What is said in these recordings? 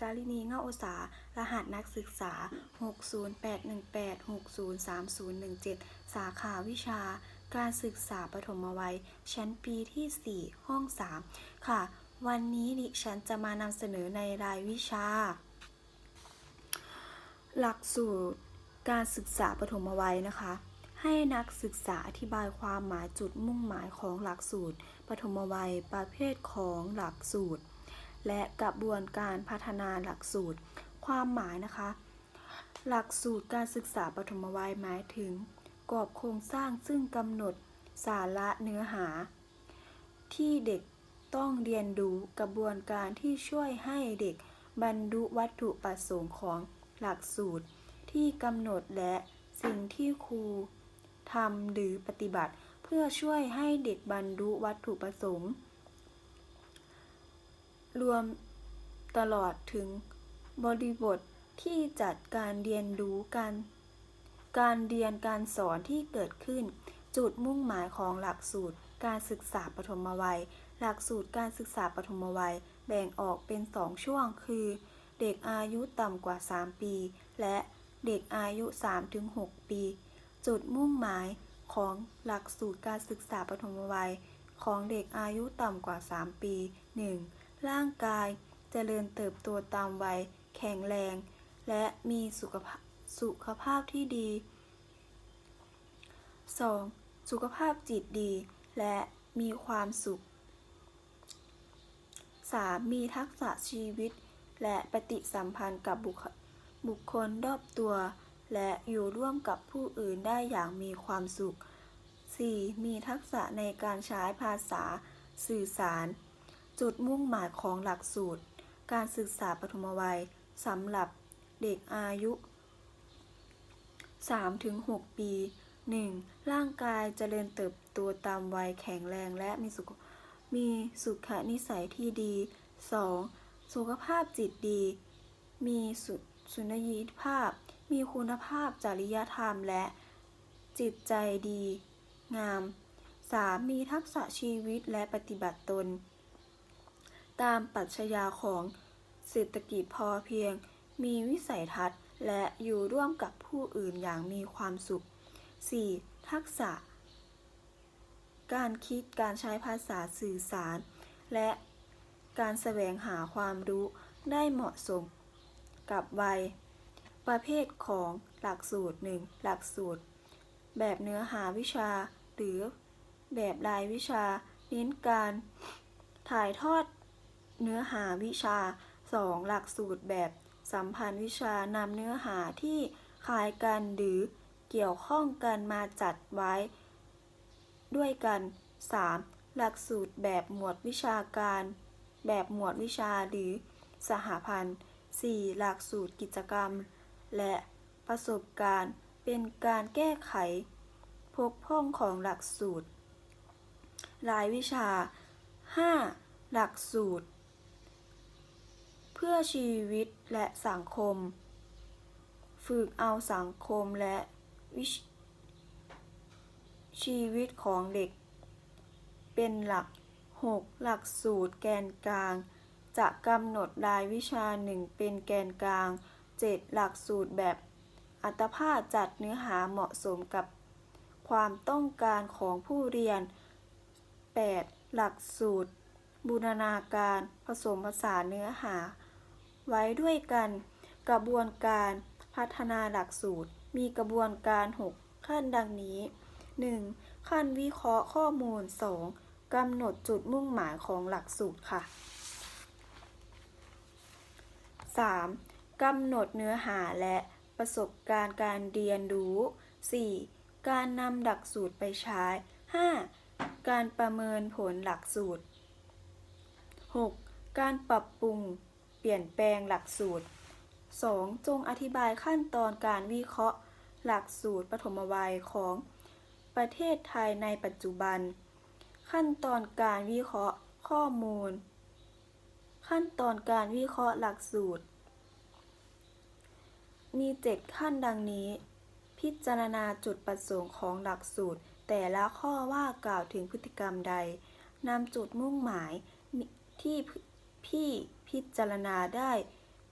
จารินีเงาอุตสา รหัสนักศึกษา 60818603017 สาขาวิชา การศึกษาปฐมวัย ชั้นปีที่ 4 ห้อง 3 ค่ะ วันนี้ดิฉันจะมานำเสนอในรายวิชา หลักสูตรการศึกษาปฐมวัยนะคะให้นักศึกษาอธิบายความหมายจุดมุ่งหมายของหลักสูตร ปฐมวัยประเภทของหลักสูตร และกระบวนการพัฒนาหลักสูตร ความหมายนะคะ หลักสูตรการศึกษาปฐมวัยหมายถึง กรอบโครงสร้างซึ่งกำหนดสาระเนื้อหา ที่เด็กต้องเรียนรู้กระบวนการที่ช่วยให้เด็กบรรลุวัตถุประสงค์ของหลักสูตรที่กำหนดและสิ่งที่ครูทำหรือปฏิบัติ เพื่อช่วยให้เด็กบรรลุวัตถุประสงค์ รวมตลอดถึงบริบทที่จัดการเรียนรู้การการเรียนการสอนที่เกิดขึ้น จุดมุ่งหมายของหลักสูตร การศึกษาปฐมวัย หลักสูตรการศึกษาปฐมวัย แบ่งออกเป็น2ช่วง คือ เด็กอายุต่ำกว่า 3 ปี และเด็กอายุ 3-6 ปี จุดมุ่งหมายของหลักสูตรการศึกษาปฐมวัย ของเด็กอายุต่ำกว่า 3 ปี 1. ร่างกายจเจริญเติบโตตามวัย แข็งแรง และมีสุขภาพสุขภาพที่ดี 2. สุขภาพจิตดี และมีความสุข 3. มีทักษะชีวิต และปฏิสัมพันธ์กับบุคบุคคลรอบตัว และอยู่ร่วมกับผู้อื่นได้อย่างมีความสุข 4. มีทักษะในการใช้ภาษาสื่อสาร จุดมุ่งหมายของหลักสูตร การศึกษาปฐมวัยสำหรับเด็กอายุ 3-6 ปี 1. ร่างกายเจริญเติบโตตามวัยแข็งแรงและมีสุขมีสุขนิสัยที่ดี 2. สุขภาพจิตดี มีสุสุนยิภาพ มีคุณภาพจริยธรรมและจิตใจดี งาม 3. มีทักษะชีวิตและปฏิบัติตน ตามปรัชญาของเศรษฐกิจพอเพียง มีวิสัยทัศน์ และอยู่ร่วมกับผู้อื่นอย่างมีความสุข 4. ทักษะ การคิดการใช้ภาษาสื่อสาร และการแสวงหาความรู้ได้เหมาะสมกับวัย ประเภทของหลักสูตร 1. หลักสูตร แบบเนื้อหาวิชา หรือแบบรายวิชา เน้นการถ่ายทอด เนื้อหาวิชา 2. หลักสูตรแบบสัมพันธ์วิชานำเนื้อหาที่คล้ายกันหรือเกี่ยวข้องกันมาจัดไว้ ด้วยกัน 3. หลักสูตรแบบหมวดวิชาการ แบบหมวดวิชาหรือสหพันธ์ 4. หลักสูตรกิจกรรม และประสบการณ์เป็นการแก้ไขพกพ่องของหลักสูตรรายวิชา 5. หลักสูตร พื่อชีวิตและสังคม ฝึกเอาสังคมและวิชีวิตของเด็ก เป็นหลัก 6. หลักสูตรแกนกลาง จะกำหนดรายวิชาหนึ่งเป็นแกนกลาง 7. หลักสูตรแบบ อัตภาพจัดเนื้อหาเหมาะสมกับความต้องการของผู้เรียน 8. หลักสูตร บูรณาการ ผสมผสานเนื้อหา ไว้ด้วยกัน กระบวนการพัฒนาหลักสูตร มีกระบวนการ 6 ขั้นดังนี้ 1. ขั้นวิเคราะห์ข้อมูล 2. กำหนดจุดมุ่งหมายของหลักสูตรค่ะ 3. กำหนดเนื้อหาและประสบการณ์การเรียนรู้ 4. การนำหลักสูตรไปใช้ 5. การประเมินผลหลักสูตร 6. การปรับปรุง เปลี่ยนแปลงหลักสูตร 2. จงอธิบายขั้นตอนการวิเคราะห์หลักสูตรปฐมวัยของประเทศไทยในปัจจุบัน ขั้นตอนการวิเคราะห์ข้อมูล ขั้นตอนการวิเคราะห์หลักสูตร มี 7 ขั้นดังนี้ พิจารณาจุดประสงค์ของหลักสูตร แต่ละข้อว่ากล่าวถึงพฤติกรรมใดนำจุดมุ่งหมายที่พี่ พิจารณาได้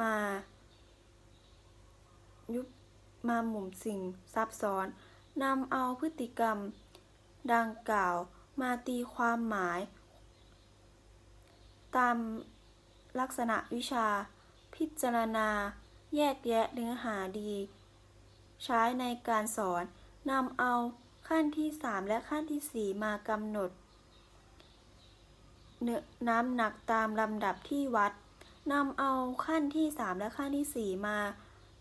มายุบมาหมุมสิ่งซับซ้อนนำเอาพฤติกรรม ดังกล่าวมาตีความหมาย ตามลักษณะวิชา พิจารณา แยกแยะเนื้อหาดี ใช้ในการสอนนำเอาขั้นที่ 3 และขั้นที่ 4 มากำหนด เนื้อน้ำหนักตามลำดับที่วัด นำเอาขั้นที่ 3 และขั้นที่ 4 มา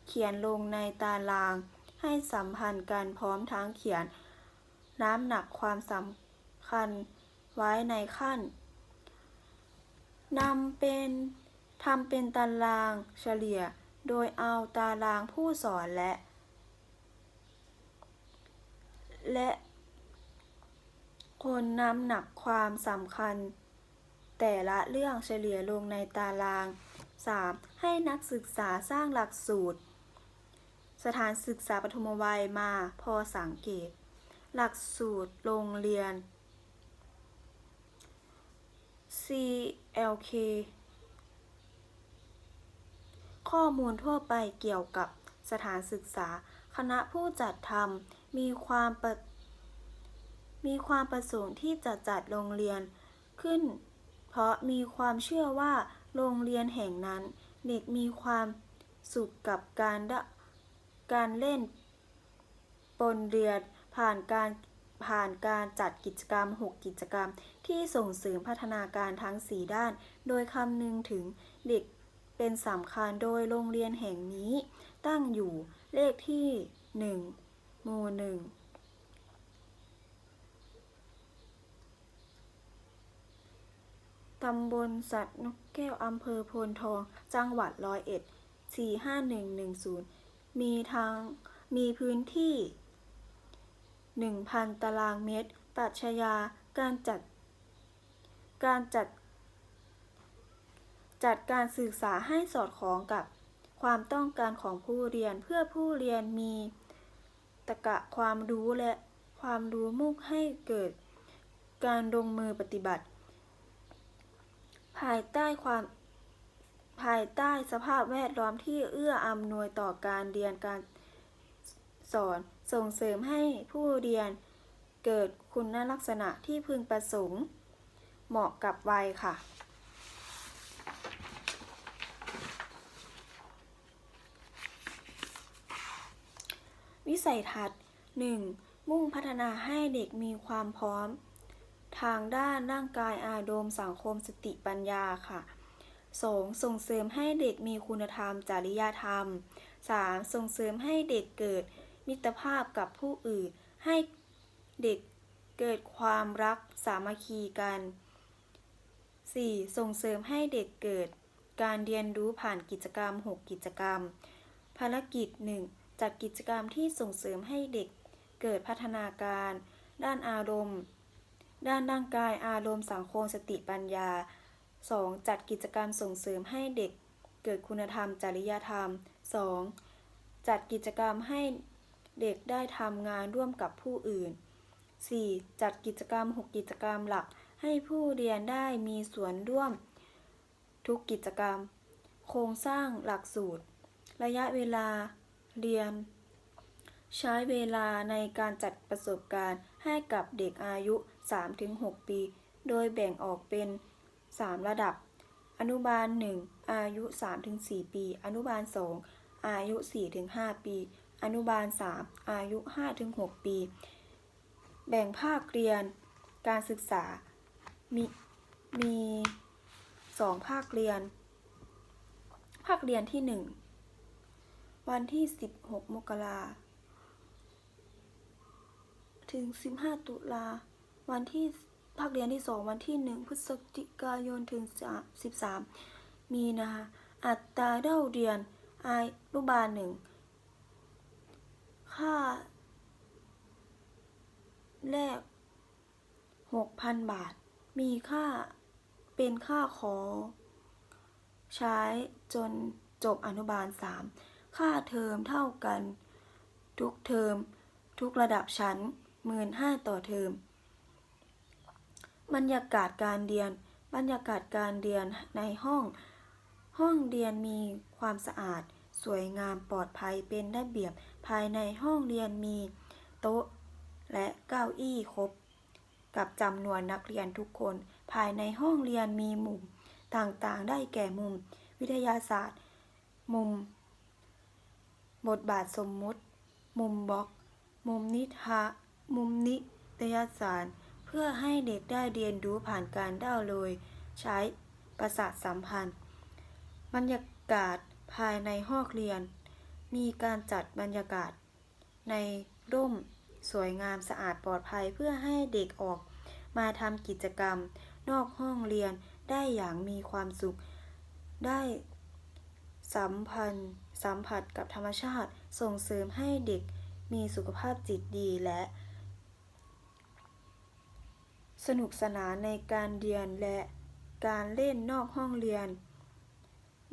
เขียนลงในตาราง ให้สัมพันธ์กันพร้อมทั้งเขียน น้ำหนักความสำคัญไว้ในขั้นนำเป็นทำเป็นตารางเฉลี่ย โดยเอาตารางผู้สอนและ และ คนน้ำหนักความสำคัญ แต่ละเรื่องเฉลี่ยลงในตาราง 3. ให้นักศึกษาสร้างหลักสูตร สถานศึกษาปฐมวัยมาพอสังเกต หลักสูตรโรงเรียน CLK ข้อมูลทั่วไปเกี่ยวกับสถานศึกษา คณะผู้จัดทำมีความประมีความประสงค์ที่จะจัดโรงเรียนขึ้น เพราะมีความเชื่อว่าโรงเรียนแห่งนั้นเด็กมีความสุขกับการดการเล่นปนเรียนผ่านการผ่านการจัดกิจกรรม 6 กิจกรรม ที่ส่งเสริมพัฒนาการทั้ง 4 ด้าน โดยคำนึงถึงเด็กเป็นสำคัญโดยโรงเรียนแห่งนี้ ตั้งอยู่เลขที่ 1 หมู่ 1 ตำบลสัตว์นกแก้วอำเภอโพนทอง จังหวัดร้อยเอ็ด 45110 มีทางมีพื้นที่ 1,000 ตารางเมตรปรัชญาการจัด การจัด จัดการศึกษาให้สอดคล้องกับความต้องการของผู้เรียนเพื่อผู้เรียนมีตรรกะความรู้และความรู้มุ่งให้เกิดการลงมือปฏิบัติ ภายใต้ความภายใต้สภาพแวดล้อมที่เอื้ออำนวยต่อการเรียนการสอนส่งเสริมให้ผู้เรียนเกิดคุณลักษณะที่พึงประสงค์ เหมาะกับวัยค่ะ วิสัยทัศน์ 1. มุ่งพัฒนาให้เด็กมีความพร้อม ทางด้านร่างกายอารมณ์สังคมสติปัญญาค่ะ 2. ส่งเสริมให้เด็กมีคุณธรรม จริยธรรม 3. ส่งเสริมให้เด็กเกิดมิตรภาพกับผู้อื่น ให้เด็กเกิดความรักสามัคคีกัน 4. ส่งเสริมให้เด็กเกิดการเรียนรู้ผ่านกิจกรรม 6 กิจกรรม ภารกิจ 1. จัดกิจกรรมที่ส่งเสริมให้เด็กเกิดพัฒนาการ ด้านอารมณ์ ด้านร่างกายอารมณ์สังคมสติปัญญา 2. จัดกิจกรรมส่งเสริมให้เด็กเกิดคุณธรรม จริยธรรม 2. จัดกิจกรรมให้เด็กได้ทำงานร่วมกับผู้อื่น 4. จัดกิจกรรม 6 กิจกรรมหลักให้ผู้เรียนได้มีส่วนร่วม ทุกกิจกรรม โครงสร้างหลักสูตร ระยะเวลาเรียน ใช้เวลาในการจัดประสบการณ์ให้กับเด็กอายุ 3-6 ปี โดยแบ่งออกเป็น 3 ระดับ อนุบาล 1 อายุ 3-4 ปี อนุบาล 2 อายุ 4-5 ปี อนุบาล 3 อายุ 5-6 ปี แบ่งภาคเรียน การศึกษา มีมีสองภาคเรียน ภาคเรียนที่ 1 วันที่ 16 มกราถึง 15 ตุลา วันที่ภาคเรียนที่ 2 วันที่ 1 พฤศจิกายนถึง 13 มีนาอัตราเล่าเรียนอานุบาลหนึ่งค่า แรก 6,000 บาท มีค่าเป็นค่าขอใช้จนจบอนุบาล 3 ค่าเทอมเท่ากัน ทุกเทอม ทุกระดับชั้น 15,000 ต่อเทอม บรรยากาศการเรียน บรรยากาศการเรียนในห้อง ห้องเรียนมีความสะอาด สวยงามปลอดภัยเป็นระเบียบ ภายในห้องเรียนมีโต๊ะและเก้าอี้ครบ กับจำนวนนักเรียนทุกคน ภายในห้องเรียนมีมุมต่างๆ ได้แก่มุม วิทยาศาสตร์ มุม บทบาทสมมุติ มุมบล็อก มุมนิทะมุมนิตยสารเพื่อให้เด็กได้เรียนรู้ผ่านการดาโหลดใช้ประสาทสัมพันธ์ บรรยากาศภายในห้องเรียน มีการจัดบรรยากาศ ในร่มสวยงามสะอาดปลอดภัยเพื่อให้เด็กออกมาทำกิจกรรม นอกห้องเรียนได้อย่างมีความสุข ได้สัมพันธ์ สัมผัสกับธรรมชาติส่งเสริมให้เด็กมีสุขภาพจิตดีและ สนุกสนานในการเรียนและการเล่นนอกห้องเรียน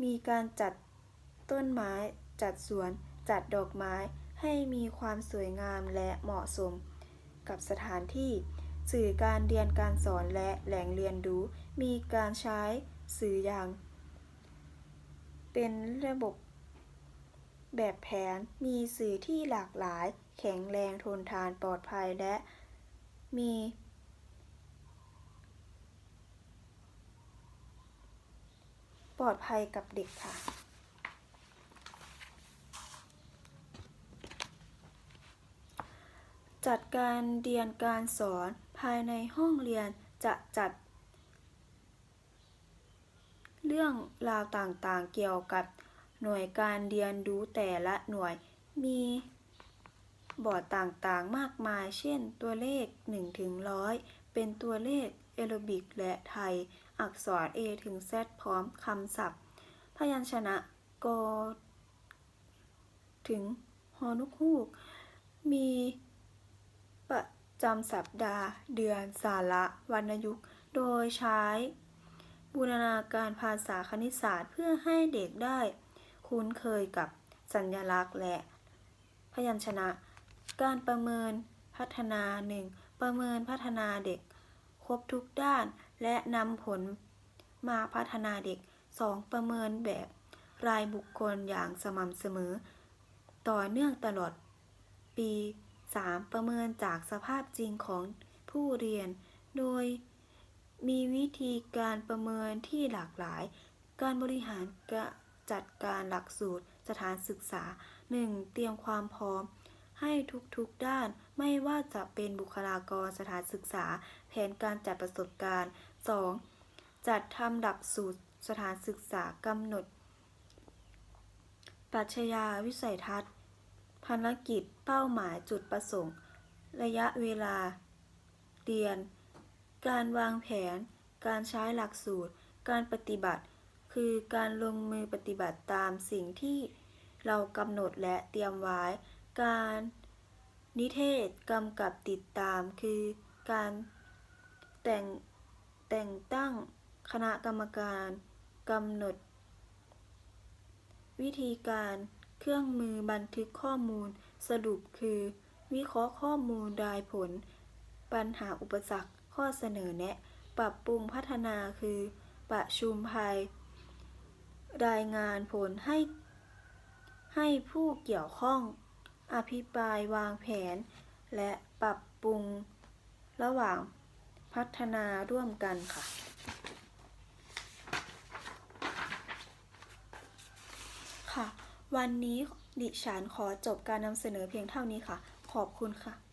มีการจัดต้นไม้ จัดสวน จัดดอกไม้ให้มีความสวยงามและเหมาะสม กับสถานที่ สื่อการเรียนการสอนและแหล่งเรียนรู้ มีการใช้สื่ออย่าง เป็นระบบแบบแผน มีสื่อที่หลากหลาย แข็งแรงทนทานปลอดภัยและมี ปลอดภัยกับเด็กค่ะ จัดการเรียนการสอนภายในห้องเรียนจะจัด เรื่องราวต่างๆเกี่ยวกับหน่วยการเรียนรู้แต่ละหน่วยมีบอร์ดต่างๆ มากมาย เช่น ตัวเลข1ถึง100เป็นตัวเลขเอโรบิกและไทย อักษร A ถึง Z พร้อมคำศัพท์ พยัญชนะกถึงฮอนุกฮูก มีประจำสัปดาห์ เดือน สาระวรรณยุกต์ โดยใช้ บูรณาการภาษาคณิตศาสตร์เพื่อให้เด็กได้ คุ้นเคยกับสัญลักษณ์และพยัญชนะ การประเมินพัฒนา 1. ประเมินพัฒนาเด็ก ครบทุกด้าน และนำผลมาพัฒนาเด็ก 2. ประเมินแบบรายบุคคลอย่างสม่ำเสมอ ต่อเนื่องตลอดปี 3. ประเมินจากสภาพจริงของผู้เรียน โดยมีวิธีการประเมินที่หลากหลาย การบริหารกจัดการหลักสูตรสถานศึกษา 1. เตรียมความพร้อม ให้ทุกๆด้านไม่ว่าจะเป็นบุคลากรสถานศึกษา แผนการจัดประสบการณ์ 2. จัดทำหลักสูตรสถานศึกษากำหนด ปรัชญาวิสัยทัศน์ ภารกิจเป้าหมายจุดประสงค์ ระยะเวลา เรียน การวางแผน การใช้หลักสูตร การปฏิบัติ คือการลงมือปฏิบัติตามสิ่งที่เรากำหนดและเตรียมไว้ การนิเทศกำกับติดตามคือการแต่ง แต่งตั้งคณะกรรมการกำหนด วิธีการเครื่องมือบันทึกข้อมูลสรุปคือ วิเคราะห์ข้อมูลรายผล ปัญหาอุปสรรคข้อเสนอแนะ ปรับปรุงพัฒนาคือ ประชุมภายรายงานผลให้ ให้ผู้เกี่ยวข้อง อภิปรายวางแผน และปรับปรุงระหว่าง พัฒนาร่วมกันค่ะ ค่ะ วันนี้ดิฉันขอจบการนำเสนอเพียงเท่านี้ค่ะ ขอบคุณค่ะ